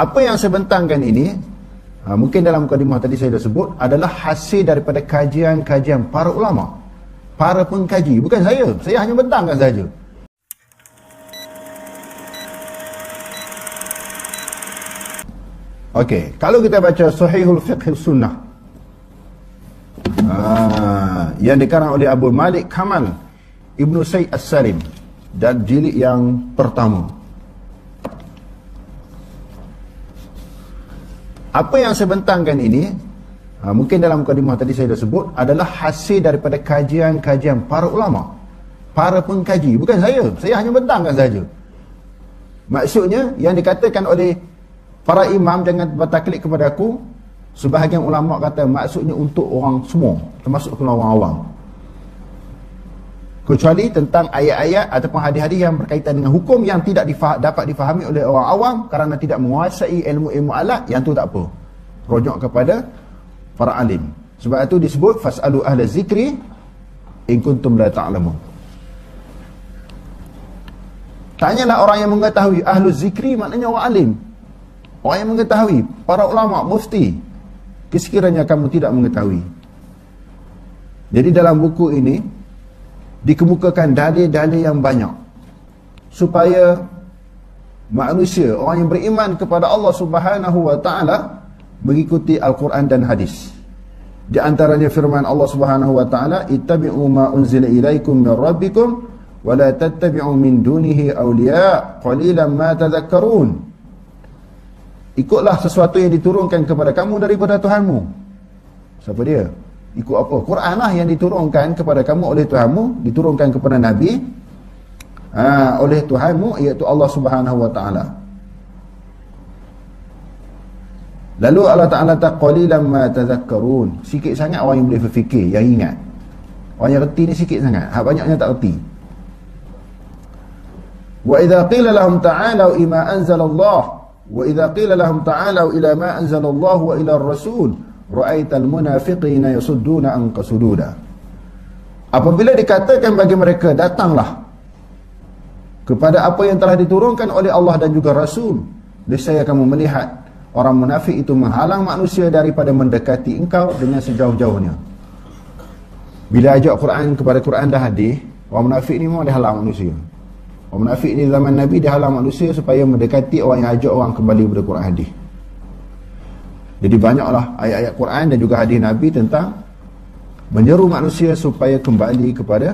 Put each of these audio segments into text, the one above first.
Apa yang saya bentangkan ini ha, mungkin dalam mukadimah tadi saya dah sebut adalah hasil daripada kajian-kajian para ulama, para pengkaji, bukan saya. Saya hanya bentangkan saja. Okey, kalau kita baca Sahihul Fiqh Sunnah ah, yang dikarang oleh Abu Malik Kamal Ibnu Sayyid As-Salim dan jilid yang pertama. Apa yang saya bentangkan ini ha, mungkin dalam mukadimah tadi saya dah sebut adalah hasil daripada kajian-kajian para ulama, para pengkaji, bukan saya. Saya hanya bentangkan saja. Maksudnya yang dikatakan oleh para imam jangan bertaklid kepada aku sebahagian ulama kata maksudnya untuk orang semua termasuk orang awam kecuali tentang ayat-ayat ataupun hadis-hadis yang berkaitan dengan hukum yang tidak difah dapat difahami oleh orang awam kerana tidak menguasai ilmu-ilmu alat yang tu tak apa. Rojok kepada para alim. Sebab itu disebut fasalu ahla zikri in kuntum la ta'lamun. Tanyalah orang yang mengetahui ahlu zikri maknanya orang alim. Orang yang mengetahui, para ulama, mufti, kesekiranya kamu tidak mengetahui. Jadi dalam buku ini, dikemukakan dalil-dalil yang banyak. Supaya manusia, orang yang beriman kepada Allah subhanahu wa ta'ala, mengikuti Al-Quran dan Hadis. Di antaranya firman Allah subhanahu wa ta'ala, Ittabi'u ma unzila ilaikum min rabbikum, wa la tattabi'u min dunihi awliya, qalilan ma tadhakkarun ikutlah sesuatu yang diturunkan kepada kamu daripada Tuhanmu siapa dia? Ikut apa? Quran lah yang diturunkan kepada kamu oleh Tuhanmu diturunkan kepada Nabi ha, oleh Tuhanmu iaitu Allah subhanahu wa ta'ala. Lalu Allah ta'ala taqalilan ma tazakkarun. Sikit sangat orang yang boleh berfikir yang ingat. Orang yang reti ni sikit sangat. Hak banyaknya tak reti. Wa idha qila lahum ta'alau ima anzalallah. Wa idza qila lahum ta'alu ila ma anzala Allah wa ila ar-rasul ra'aital munafiqina yasudduna anka sududa. Apabila dikatakan bagi mereka datanglah kepada apa yang telah diturunkan oleh Allah dan juga Rasul, niscaya kamu melihat orang munafik itu menghalang manusia daripada mendekati engkau dengan sejauh-jauhnya. Bila ajak Quran kepada Quran dah hadis, orang munafik ni memang dia halang manusia. Orang munafik ni zaman Nabi dia halang manusia supaya mendekati orang yang ajak orang kembali kepada Quran hadis. Jadi banyaklah ayat-ayat Quran dan juga hadis Nabi tentang menyeru manusia supaya kembali kepada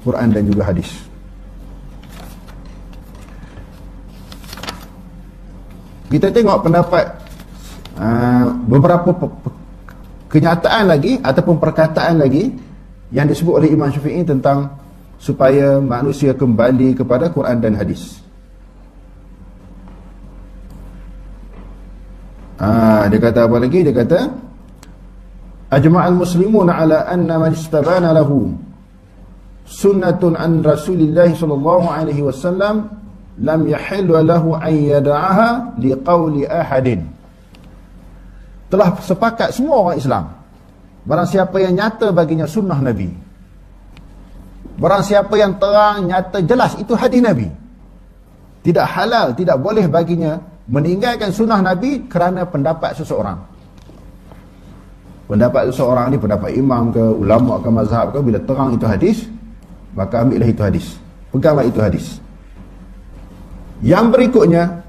Quran dan juga hadis. Kita tengok pendapat uh, beberapa kenyataan lagi ataupun perkataan lagi yang disebut oleh Imam Syafi'i tentang supaya manusia kembali kepada Quran dan hadis. Ah, dia kata apa lagi? Dia kata Ajma'al muslimun ala anna man istabana lahu sunnatun an Rasulillah sallallahu alaihi wasallam lam yahillu lahu an yad'aha liqauli ahadin. Telah sepakat semua orang Islam. Barang siapa yang nyata baginya sunnah Nabi, Barang siapa yang terang, nyata, jelas itu hadis Nabi. Tidak halal, tidak boleh baginya meninggalkan sunnah Nabi kerana pendapat seseorang. Pendapat seseorang ni pendapat imam ke, ulama ke, mazhab ke, bila terang itu hadis, maka ambillah itu hadis. Peganglah itu hadis. Yang berikutnya,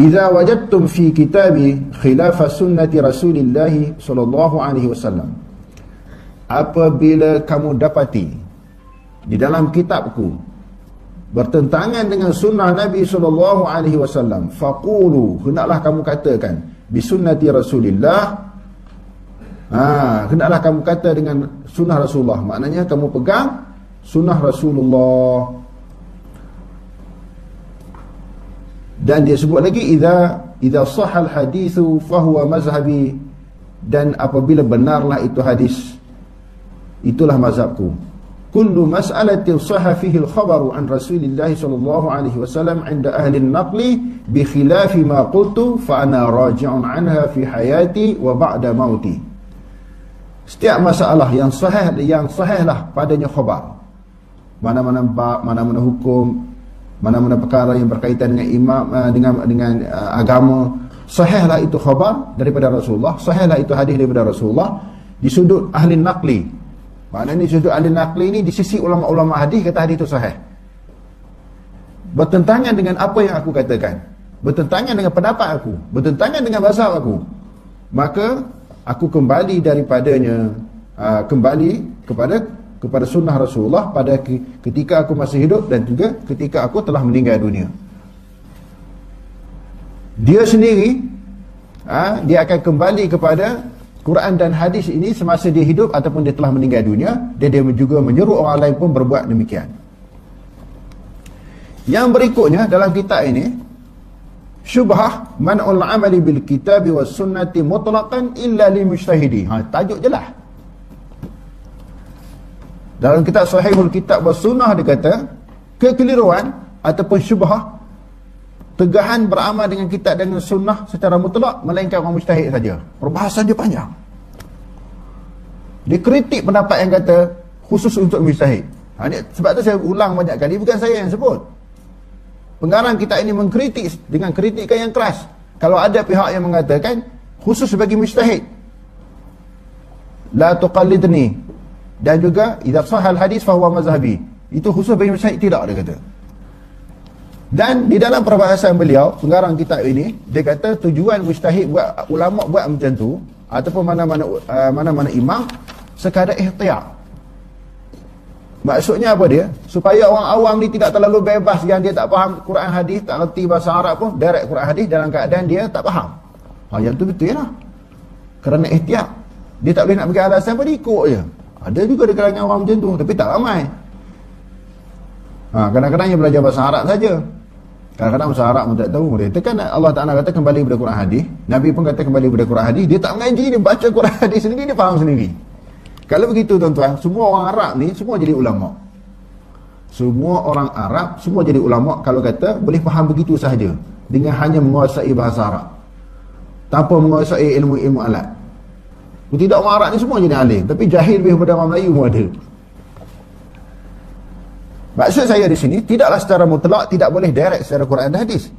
Iza wajadtum fi kitabi khilafa sunnati Rasulillah sallallahu alaihi wasallam. Apabila kamu dapati di dalam kitabku bertentangan dengan sunnah Nabi sallallahu alaihi wasallam faqulu hendaklah kamu katakan bi sunnati Rasulillah. Ha hendaklah kamu kata dengan sunnah Rasulullah. Maknanya kamu pegang sunnah Rasulullah. Dan dia sebut lagi idza idza sahal hadithu fahuwa mazhabi. Dan apabila benarlah itu hadis itulah mazhabku كل مسألة صح an Rasulillah sallallahu alaihi wasallam 'inda ahli an-naqli عند khilafi ma qultu fa ana raji'un anha fi hayati wa ba'da mauti. setiap masalah yang sahih yang sahihlah padanya khabar mana-mana mana-mana hukum mana-mana perkara yang berkaitan dengan imam eh, dengan dengan uh, agama sahihlah itu khabar daripada Rasulullah sahihlah itu hadis daripada Rasulullah di sudut ahli naqli maknanya sudut ahli naqli ini di sisi ulama-ulama hadis kata hadis itu sahih. Bertentangan dengan apa yang aku katakan. Bertentangan dengan pendapat aku. Bertentangan dengan bahasa aku. Maka aku kembali daripadanya uh, kembali kepada kepada sunnah Rasulullah pada ketika aku masih hidup dan juga ketika aku telah meninggal dunia. Dia sendiri ha, dia akan kembali kepada Quran dan hadis ini semasa dia hidup ataupun dia telah meninggal dunia dan dia juga menyeru orang lain pun berbuat demikian. Yang berikutnya dalam kitab ini syubhah man'ul amali bil kitab wa sunnati mutlaqan illa li mujtahidi. Ha tajuk jelas dalam kitab sahihul kitab wa sunnah dia kata kekeliruan ataupun syubhah tegahan beramal dengan kitab dan sunnah secara mutlak melainkan orang mujtahid saja. Perbahasan dia panjang dia kritik pendapat yang kata khusus untuk mujtahid. Ha, ini, sebab tu saya ulang banyak kali. Bukan saya yang sebut. Pengarang kita ini mengkritik dengan kritikan yang keras. Kalau ada pihak yang mengatakan khusus bagi mujtahid. La tuqallidni. Dan juga idza sahal hadis fahuwa mazhabi. Itu khusus bagi mujtahid tidak dia kata. Dan di dalam perbahasan beliau, pengarang kitab ini, dia kata tujuan mustahid buat ulama buat macam tu ataupun mana-mana uh, mana-mana imam sekadar ihtiyar. Maksudnya apa dia? Supaya orang awam ni tidak terlalu bebas yang dia tak faham Quran hadis, tak reti bahasa Arab pun, direct Quran hadis dalam keadaan dia tak faham. Ha, yang tu betul lah. Kerana ihtiyar. Dia tak boleh nak bagi alasan pun ikut je. Ada juga di kalangan orang macam tu, tapi tak ramai. Ha, kadang-kadang dia belajar bahasa Arab saja. Kadang-kadang bahasa Arab pun tak tahu. Dia kan Allah Ta'ala kata kembali kepada Quran hadis. Nabi pun kata kembali kepada Quran hadis. Dia tak mengaji, dia baca Quran hadis sendiri, dia faham sendiri. Kalau begitu tuan-tuan, semua orang Arab ni semua jadi ulama. Semua orang Arab semua jadi ulama kalau kata boleh faham begitu sahaja dengan hanya menguasai bahasa Arab. Tanpa menguasai ilmu-ilmu alat. Tidak orang Arab ni semua jadi alim, tapi jahil lebih daripada orang Melayu pun ada. Maksud saya di sini tidaklah secara mutlak tidak boleh direct secara Quran dan hadis.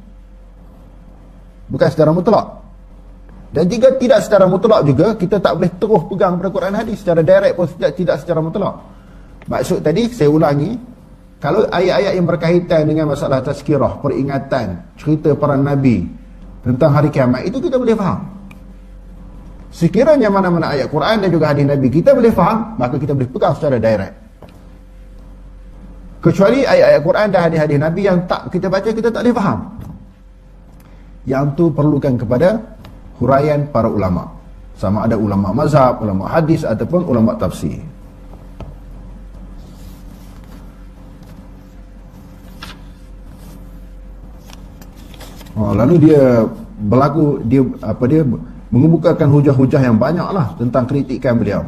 Bukan secara mutlak. Dan jika tidak secara mutlak juga kita tak boleh terus pegang pada Quran hadis secara direct pun tidak tidak secara mutlak. Maksud tadi saya ulangi kalau ayat-ayat yang berkaitan dengan masalah tazkirah, peringatan, cerita para nabi tentang hari kiamat itu kita boleh faham. Sekiranya mana-mana ayat Quran dan juga hadis Nabi kita boleh faham, maka kita boleh pegang secara direct. Kecuali ayat-ayat Quran dan hadis-hadis Nabi yang tak kita baca kita tak boleh faham. Yang tu perlukan kepada huraian para ulama. Sama ada ulama mazhab, ulama hadis ataupun ulama tafsir. Oh, lalu dia berlaku dia apa dia mengemukakan hujah-hujah yang banyaklah tentang kritikan beliau.